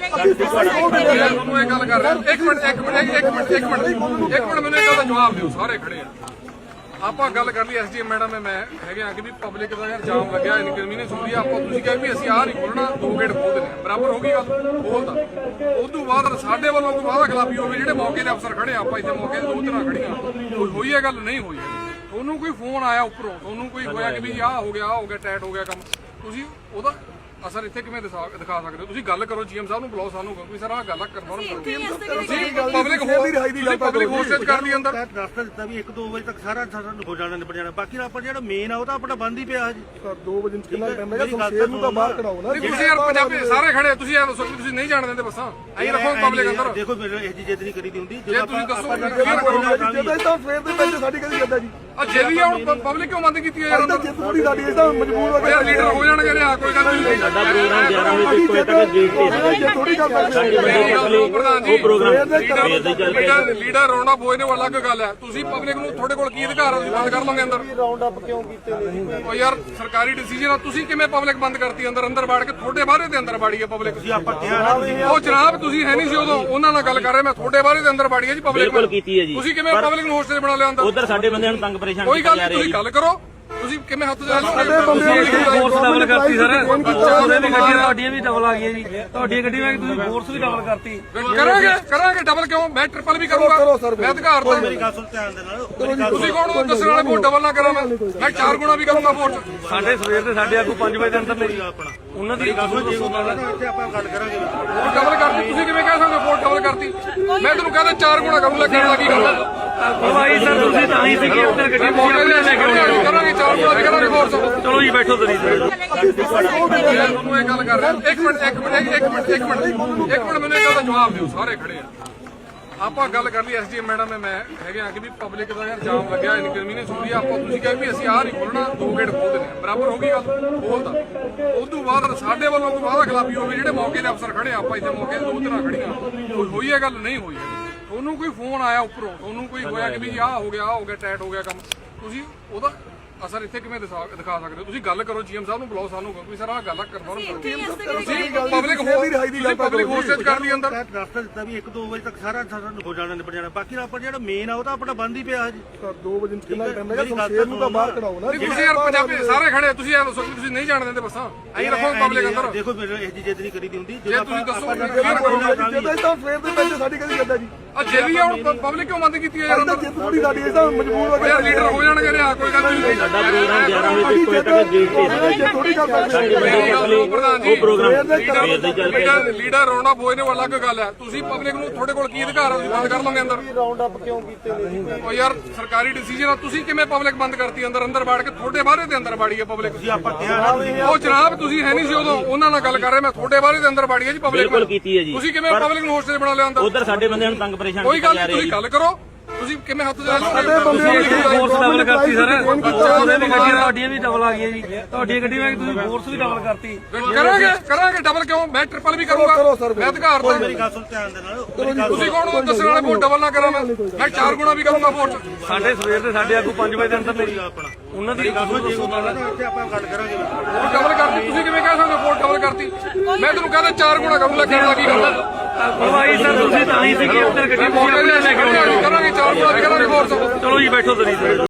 ਤੁਹਾਨੂੰ ਇਹ ਗੱਲ ਕਰ ਰਿਹਾ ਇੱਕ ਮਿੰਟ ਇੱਕ ਮਿੰਟ ਇੱਕ ਮਿੰਟ ਇੱਕ ਮਿੰਟ ਇੱਕ ਮਿੰਟ ਮੈਨੂੰ ਇੱਕ ਦਾ ਜਵਾਬ ਦਿਓ ਸਾਰੇ ਖੜੇ ਆ ਆਪਾਂ ਗੱਲ ਕਰ ਲਈ ਐਸਡੀਐਮ ਮੈਡਮ ਮੈਂ ਹੈਗੇ ਆ ਕਿ ਵੀ ਪਬਲਿਕ ਦਾ ਯਾਰ ਜਾਮ ਲੱਗਿਆ ਇਨਕਨਵੀਨੀਅੰਸ ਹੁੰਦੀ ਆ ਆਪਾਂ ਤੁਸੀਂ ਕਹਿੰਦੇ ਵੀ ਅਸੀਂ ਆਹ ਨਹੀਂ ਖੋਲਣਾ ਦੋ ਗੇਟ ਖੋਲ ਦਿੰਦੇ ਬਰਾਬਰ ਹੋ ਗਈ ਗੱਲ ਖੋਲਦਾ ਉਸ ਤੋਂ ਬਾਅਦ ਸਾਡੇ ਵੱਲੋਂ ਕੋਈ ਵਾਅਦਾ ਖਿਲਾਫੀ ਹੋਵੇ ਜਿਹੜੇ ਮੌਕੇ ਦੇ ਅਫਸਰ ਖੜੇ ਆਪਾਂ ਇੱਥੇ ਮੌਕੇ ਤੇ ਦੋ ਤਰ੍ਹਾਂ ਖੜੀਆਂ ਕੋਈ ਹੋਈ ਹੈ ਗੱਲ ਨਹੀਂ ਹੋਈ ਹੈ। ਤੁਹਾਨੂੰ ਕੋਈ ਫੋਨ ਆਇਆ ਉੱਪਰੋਂ ਤੁਹਾਨੂੰ ਕੋਈ ਹੋਇਆ ਕਿ ਵੀ ਆਹ ਹੋ ਗਿਆ ਆਹ ਹੋ ਗਿਆ ਟੈਟ ਹੋ ਗਿਆ ਕੰਮ ਤੁਸੀਂ ਉਹਦਾ ਅਸਰ ਇੱਥੇ ਕਿਵੇਂ ਦਿਖਾ ਦਿਖਾ ਸਕਦੇ ਹੋ? ਤੁਸੀਂ ਗੱਲ ਕਰੋ ਜੀਐਮ ਸਾਹਿਬ ਨੂੰ ਬੁਲਾਓ ਸਾਨੂੰ ਕੋਈ ਸਰ ਆਹ ਗੱਲ ਕਨਫਰਮ ਕਰੋ। ਤੁਸੀਂ ਪਬਲਿਕ ਤੁਸੀਂ ਪਬਲਿਕ ਹੋਸਟੇਜ ਕਰ ਲਈ ਅੰਦਰ। ਰਸਤਾ ਦਿੱਤਾ ਵੀ 1-2 ਵਜੇ ਤੱਕ ਸਾਰਾ ਸਾਰਾ ਹੋ ਜਾਣਾ ਨਿਬੜ ਜਾਣਾ। ਬਾਕੀ ਆਪਾਂ ਜਿਹੜਾ ਮੇਨ ਆ ਉਹ ਤਾਂ ਆਪਣਾ ਬੰਦ ਹੀ ਪਿਆ ਹਜੇ ਸਰ 2 ਵਜੇ ਕਿੰਨਾ ਟਾਈਮ ਹੈਗਾ? ਸ਼ਮਸ਼ੇਰ ਨੂੰ ਤਾਂ ਬਾਹਰ ਕਢਾਓ ਨਾ। ਤੁਸੀਂ ਯਾਰ ਪੰਜਾਬੀ ਸਾਰੇ ਖੜੇ ਤੁਸੀਂ ਇਹ ਦੱਸੋ ਕਿ ਤੁਸੀਂ ਨਹੀਂ ਜਾਣ ਦਿੰਦੇ ਬੱਸਾਂ। ਐਂ ਰੱਖੋ ਪਬਲਿਕ ਅੰਦਰ। ਦੇਖੋ ਮੇਰੇ ਇਹ ਜੀ ਜਿੱਦ ਨਹੀਂ ਕਰੀਦੀ ਹੁੰਦੀ। ਜੇ ਤੁਸੀਂ ਦੱਸੋ ਫਿਰ ਤਾਂ ਸਵੇਰ ਦੇ ਸਾਡੀ ਕਦੀ ਜਾਂਦਾ ਜੀ ਆ ਹੁਣ ਪਬਲਿਕ ਕਿਉਂ ਬੰਦ ਕੀਤੀ ਹੈ ਯਾਰ ਤਾਂ ਅੰਦਰ ਜਿੱਦ ਥੋੜੀ ਸਾਡੀ ਇਹ ਤਾਂ ਮਜਬੂਰ ਹੋ ਯਾਰ ਲੀਡਰ ਹੋ ਜਾਣਗੇ ਰਿਹਾ ਕੋਈ ਗੱਲ ਨਹੀਂ। ਸਾਡਾ ਪ੍ਰੋਗਰਾਮ 11 ਵਜੇ ਤੋਂ 1 ਵਜੇ ਤੱਕ ਗੇਟ ਤੇ ਹੈਗਾ ਜੀ ਜੇ ਥੋੜੀ ਗੱਲ ਕਰਦੇ ਮੇਰੀ ਗੱਲ ਸੁਣੋ ਪ੍ਰਧਾਨ ਜੀ। ਉਹ ਪ੍ਰੋਗਰਾਮ ਲੀਡਰ ਸਵੇਰ ਦਾ ਹੀ ਚੱਲ ਪਿਆ ਲੀਡਰ ਲੀਡਰ ਰੌਣਾ ਬੋਏ ਨੇ ਉਹ ਅਲੱਗ ਗੱਲ ਹੈ। ਤੁਸੀਂ ਪਬਲਿਕ ਨੂੰ ਤੁਹਾਡੇ ਕੋਲ ਕੀ ਅਧਿਕਾਰ ਹੈ ਤੁਸੀਂ ਬੰਦ ਕਰ ਲਓਗੇ ਅੰਦਰ। ਰਾਉਂਡ ਅਪ ਕਿਉਂ ਕੀਤੇ ਨੇ ਉਹ ਯਾਰ ਸਰਕਾਰੀ ਡਿਸੀਜਨ ਆ। ਤੁਸੀਂ ਕਿਵੇਂ ਪਬਲਿਕ ਬੰਦ ਕਰਤੀ? ਅੰਦਰ ਅੰਦਰ ਵੜ ਕੇ ਤੁਹਾਡੇ ਬਾਹਰੇ ਦੇ ਅੰਦਰ ਵਾੜੀ ਹੈ ਪਬਲਿਕ ਜੀ ਆਪਾਂ ਕਿਹਾ ਨਾ ਤੁਸੀਂ ਉਹ ਜਨਾਬ ਤੁਸੀਂ ਹੈ ਨਹੀਂ ਸੀ ਉਦੋਂ। ਉਹਨਾਂ ਨਾਲ ਗੱਲ ਕਰ ਰਹੇ ਮੈਂ ਤੁਹਾਡੇ ਬਾਹਰੇ ਦੇ ਅੰਦਰ ਵਾੜੀ ਹੈ ਜੀ ਪਬਲਿਕ ਬਿਲਕੁਲ ਕੀਤੀ ਹੈ ਜੀ। ਤੁਸੀਂ ਕਿਵੇਂ ਪਬਲਿਕ ਨੂੰ ਹੋਸਟੇਜ ਬਣਾ ਲਿਆ ਅੰਦਰ? ਉਧਰ ਸਾਡੇ ਬੰਦਿਆਂ ਨੂੰ ਤੰਗ ਪਰੇਸ਼ਾਨ ਕੋਈ ਕੀਤਾ ਗੱਲ ਜਾ ਨਹੀਂ ਰਿਹਾ। ਤੁਸੀਂ ਜੀ ਗੱਲ ਕਰੋ। ਤੁਸੀਂ ਕਿਵੇਂ ਹੱਥ ਜਾ ਫੋਰਸ ਡਬਲ ਕਰਤੀ ਸਰ। ਉਹਦੇ ਵੀ ਗੱਡੀਆਂ ਤੁਹਾਡੀਆਂ ਵੀ ਡਬਲ ਆ ਗਈਆਂ ਜੀ। ਤੁਹਾਡੀਆਂ ਗੱਡੀਆਂ ਵਿੱਚ ਤੁਸੀਂ ਫੋਰਸ ਵੀ ਡਬਲ ਕਰਤੀ। ਕਰਾਂਗੇ ਕਰਾਂਗੇ ਡਬਲ ਕਿਉਂ? ਮੈਂ ਟ੍ਰਿਪਲ ਵੀ ਕਰੂੰਗਾ। ਕਰੋ ਮੈਂ ਅਧਿਕਾਰ ਤਾਂ ਮੇਰੀ ਗੱਲ ਸੁਣ ਧਿਆਨ ਦੇ ਨਾਲ। ਤੁਸੀਂ ਕੌਣ ਹੋ? ਦੱਸਣ ਵਾਲੇ ਵੋਟ ਡਬਲ ਨਾ ਕਰਾਂ ਮੈਂ। ਮੈਂ ਚਾਰ ਗੁਣਾ ਵੀ ਕਰੂੰਗਾ ਵੋਟ ਸਾਡੇ ਸਵੇਰ ਦੇ ਸਾਡੇ ਆਗੂ 5 ਵਜੇ ਦੇ ਅੰਦਰ ਆਪਣਾ ਉਹਨਾਂ ਦੀ ਗੱਲ ਸੁਣ ਜੇ ਆਪਾਂ ਗੱਲ ਕਰਾਂਗੇ। ਡਬਲ ਕਰਤੀ ਤੁਸੀਂ ਕਿਵੇਂ ਕਹਿ ਸਕਦੇ ਹੋ ਵੋਟ ਡਬਲ ਕਰਤੀ? ਮੈਂ ਤੈਨੂੰ ਕਹਿੰਦਾ ਚਾਰ ਗੁਣਾ ਕਰੂੰਗਾ ਕਹਿਣ ਲੱਗੀ ਗੱਲ। ਭਾਈ ਸਰ ਤੁਸੀਂ ਤਾਂ ਹੀ ਸੀ ਕਿ ਉੱਧਰ ਗੱਡੀ ਮੌਕੇ ਤੇ ਲੈ ਕੇ ਕਰਾਂਗੇ ਚਾਰ ਗੁਣਾ ਵੀ ਕਰਾਂਗੇ ਫੋਰਸ ਚਲੋ ਜੀ ਬੈਠੋ ਤਰੀ ਮੈਂ ਤੁਹਾਨੂੰ ਇਹ ਗੱਲ ਕਰ ਰਿਹਾ ਇੱਕ ਮਿੰਟ ਇੱਕ ਮਿੰਟ ਇੱਕ ਮਿੰਟ ਇੱਕ ਮਿੰਟ। ਇੱਕ ਮਿੰਟ ਮੈਨੂੰ ਇੱਕ ਦਾ ਜਵਾਬ ਦਿਓ ਸਾਰੇ ਖੜੇ ਆ। ਆਪਾਂ ਗੱਲ ਕਰ ਲਈ ਐਸਡੀਐਮ ਮੈਡਮ ਮੈਂ ਹੈਗੇ ਆ ਕਿ ਵੀ ਪਬਲਿਕ ਦਾ ਯਾਰ ਜਾਮ ਲੱਗਿਆ ਇਨਕਨਵੀਨੀਅੰਸ ਆ ਆਪਾਂ ਤੁਸੀਂ ਕਹਿੰਦੇ ਵੀ ਅਸੀਂ ਆਹ ਨਹੀਂ ਖੋਲਣਾ ਦੋ ਗੇਟ ਖੋਲ ਦਿੰਦੇ ਬਰਾਬਰ ਹੋ ਗਈ ਗੱਲ? ਖੋਲਦਾ ਉਸ ਤੋਂ ਬਾਅਦ ਸਾਡੇ ਵੱਲੋਂ ਕੋਈ ਵਾਅਦਾ ਖਿਲਾਫੀ ਹੋਵੇ ਜਿਹੜੇ ਮੌਕੇ ਦੇ ਅਫਸਰ ਖੜੇ ਆ ਆਪਾਂ ਇੱਥੇ ਮੌਕੇ ਤੇ ਦੋ ਤਰ੍ਹਾਂ ਖੜੀਆਂ ਕੋਈ ਹੋਈ ਹੈ ਗੱਲ? ਨਹੀਂ ਹੋਈ ਹੈ। ਤੁਹਾਨੂੰ ਕੋਈ ਫੋਨ ਆਇਆ ਉੱਪਰੋਂ ਤੁਹਾਨੂੰ ਕੋਈ ਹੋਇਆ ਕਿ ਵੀ ਆਹ ਹੋ ਗਿਆ ਆਹ ਹੋ ਗਿਆ ਟੈਟ ਹੋ ਗਿਆ ਕੰਮ। ਤੁਸੀਂ ਉਹਦਾ ਅਸਰ ਇੱਥੇ ਕਿਵੇਂ ਦਿਖਾ ਦਿਖਾ ਸਕਦੇ ਹੋ? ਤੁਸੀਂ ਗੱਲ ਕਰੋ ਜੀਐਮ ਸਾਹਿਬ ਨੂੰ ਬੁਲਾਓ ਸਾਨੂੰ ਕੋਈ ਸਰ ਆਹ ਗੱਲ ਕਨਫਰਮ ਕਰੋ ਤੁਸੀਂ ਪਬਲਿਕ ਤੁਸੀਂ ਪਬਲਿਕ ਹੋਸਟੇਜ ਕਰ। ਲਈ ਅੰਦਰ। ਰਸਤਾ ਦਿੱਤਾ ਵੀ 1-2 ਵਜੇ ਤੱਕ ਸਾਰਾ ਸਾਰਾ ਹੋ ਜਾਣਾ ਨਿਬੜ ਜਾਣਾ। ਬਾਕੀ ਆਪਾਂ ਜਿਹੜਾ ਮੇਨ ਆ ਉਹ ਤਾਂ ਆਪਣਾ ਬੰਦ ਹੀ ਪਿਆ ਹਜੇ ਸਰ 2 ਵਜੇ ਕਿੰਨਾ ਟਾਈਮ ਹੈਗਾ ਸ਼ਮਸ਼ੇਰ ਨੂੰ ਤਾਂ ਬਾਹਰ ਕਢਾਓ ਨਾ। ਨਹੀਂ ਤੁਸੀਂ ਯਾਰ ਪੰਜਾਬੀ ਸਾਰੇ ਖੜੇ ਆ, ਤੁਸੀਂ ਇਹ ਦੱਸੋ ਕਿ ਤੁਸੀਂ ਨਹੀਂ ਜਾਣ ਦਿੰਦੇ ਬੱਸਾਂ। ਐਂ ਰੱਖੋ ਪਬਲਿਕ ਅੰਦਰ। ਦੇਖੋ ਮੇਰੇ ਇਹ ਜੀ ਜਿੱਦ ਨਹੀਂ ਕਰੀਦੀ ਹੁੰਦੀ। ਜੇ ਤੁਸੀਂ ਦੱਸੋ ਜਦੋਂ ਤਾਂ ਸਵੇਰ ਦੇ ਪਹਿਲੇ ਸਾਡੀ ਕਦੀ ਜਾਂਦਾ ਜੀ। ਆ ਜੇਲੀ ਆ ਹੁਣ ਪਬਲਿਕ ਕਿਉਂ ਬੰਦ ਕੀਤੀ ਹੈ ਯਾਰ ਅੰਦਰ? ਜਿੱਦ ਥੋੜੀ ਸਾਡੀ ਇਹ ਤਾਂ ਮਜਬੂਰ ਹੋ ਯਾਰ ਲੀਡਰ ਹੋ ਜਾਣਗੇ ਰਿਹਾ ਕੋਈ ਗੱਲ ਨਹੀਂ ਸਾਡਾ ਪ੍ਰੋਗਰਾਮ 11 ਵਜੇ ਤੋਂ 1 ਵਜੇ ਤੱਕ ਗੇਟ ਤੇ ਹੈਗਾ ਜੀ। ਜੇ ਥੋੜੀ ਗੱਲ ਸੁਣੋ ਪ੍ਰਧਾਨ ਜੀ। ਉਹ ਪ੍ਰੋਗਰਾਮ ਲੀਡਰ ਸਵੇਰ ਦਾ ਹੀ ਚੱਲ ਪਿਆ। ਲੀਡਰ ਲੀਡਰ ਰੌਣਾ ਬੋਏ ਨੇ ਉਹ ਅਲੱਗ ਗੱਲ ਹੈ। ਤੁਸੀਂ ਪਬਲਿਕ ਨੂੰ ਤੁਹਾਡੇ ਕੋਲ ਕੀ ਅਧਿਕਾਰ ਹੈ ਤੁਸੀਂ ਬੰਦ ਕਰ ਲਓਗੇ ਅੰਦਰ। ਰਾਉਂਡ ਅਪ ਕਿਉਂ ਕੀਤੇ ਨੇ ਉਹ ਯਾਰ ਸਰਕਾਰੀ ਡਿਸੀਜਨ ਆ। ਤੁਸੀਂ ਕਿਵੇਂ ਪਬਲਿਕ ਬੰਦ ਕਰਤੀ? ਅੰਦਰ ਅੰਦਰ ਵੜ ਕੇ ਤੁਹਾਡੇ ਬਾਹਰੇ ਦੇ ਅੰਦਰ ਵਾੜੀ ਹੈ ਪਬਲਿਕ। ਜੀ ਆਪਾਂ ਕਿਹਾ ਨਾ ਉਹ ਜਨਾਬ ਤੁਸੀਂ ਹੈ ਨਹੀਂ ਸੀ ਉਦੋਂ। ਉਹਨਾਂ ਨਾਲ ਗੱਲ ਕਰ ਰਹੇ ਮੈਂ ਤੁਹਾਡੇ ਬਾਹਰੇ ਦੇ ਅੰਦਰ ਵਾੜੀ ਹੈ ਜੀ ਪਬਲਿਕ ਬਿਲਕੁਲ ਕੀਤੀ ਹੈ ਜੀ। ਤੁਸੀਂ ਕਿਵੇਂ ਪਬਲਿਕ ਨੂੰ ਹੋਸਟੇਜ ਬਣਾ ਲਿਆ ਅੰਦਰ? ਉਧਰ ਸਾਡੇ ਬੰਦਿਆਂ ਨੂੰ ਤੰਗ ਪਰੇਸ਼ਾਨ ਕੋਈ ਕੀਤਾ ਗੱਲ ਜਾ ਨਹੀਂ ਰਿਹਾ ਤੁਸੀਂ ਜੀ। ਗੱਲ ਕਰੋ। ਤੁਸੀਂ ਕਿਵੇਂ ਹੱਥ ਜਾ ਫੋਰਸ ਡਬਲ ਕਰਤੀ ਸਰ। ਉਹਦੇ ਵੀ ਗੱਡੀਆਂ ਤੁਹਾਡੀਆਂ ਵੀ ਡਬਲ ਆ ਗਈਆਂ ਜੀ। ਤੁਹਾਡੀਆਂ ਗੱਡੀਆਂ ਵਿੱਚ ਤੁਸੀਂ ਫੋਰਸ ਵੀ ਡਬਲ ਕਰਤੀ। ਕਰਾਂਗੇ ਕਰਾਂਗੇ ਡਬਲ ਕਿਉਂ? ਮੈਂ ਟ੍ਰਿਪਲ ਵੀ ਕਰੂੰਗਾ। ਮੈਂ ਅਧਿਕਾਰ ਤਾਂ ਮੇਰੀ ਗੱਲ ਸੁਣ ਧਿਆਨ ਦੇ ਨਾਲ। ਮੇਰੀ ਤੁਸੀਂ ਕੌਣ ਹੋ? ਦੱਸਣ ਵਾਲੇ ਵੋਟ ਡਬਲ ਨਾ ਕਰਾਂ ਮੈਂ ਮੈਂ ਚਾਰ ਗੁਣਾ ਵੀ ਕਰੂੰਗਾ ਵੋਟ ਸਾਡੇ ਸਵੇਰ ਦੇ ਸਾਡੇ ਆਗੂ 5 ਵਜੇ ਦੇ ਅੰਦਰ ਆਪਣਾ। ਉਹਨਾਂ ਦੀ ਗੱਲ ਸੁਣ ਜੇ ਆਪਾਂ ਗੱਲ ਕਰਾਂਗੇ। ਡਬਲ ਕਰਤੀ। ਤੁਸੀਂ ਕਿਵੇਂ ਕਹਿ ਸਕਦੇ ਹੋ ਵੋਟ ਡਬਲ ਕਰਤੀ? ਮੈਂ ਤੈਨੂੰ ਕਹਿੰਦਾ ਚਾਰ ਗੁਣਾ ਕਰੂੰਗਾ ਕਹਿਣ ਲੱਗੀ ਗੱਲ। ਭਾਈ ਸਰ ਤੁਸੀਂ ਤਾਂ ਹੀ ਸੀ ਕਿ ਉੱਧਰ ਗੱਡੀ ਤੇ ਲੈ ਕੇ ਫੋਰਸ ਚਲੋ ਜੀ ਬੈਠੋ ਤਰੀ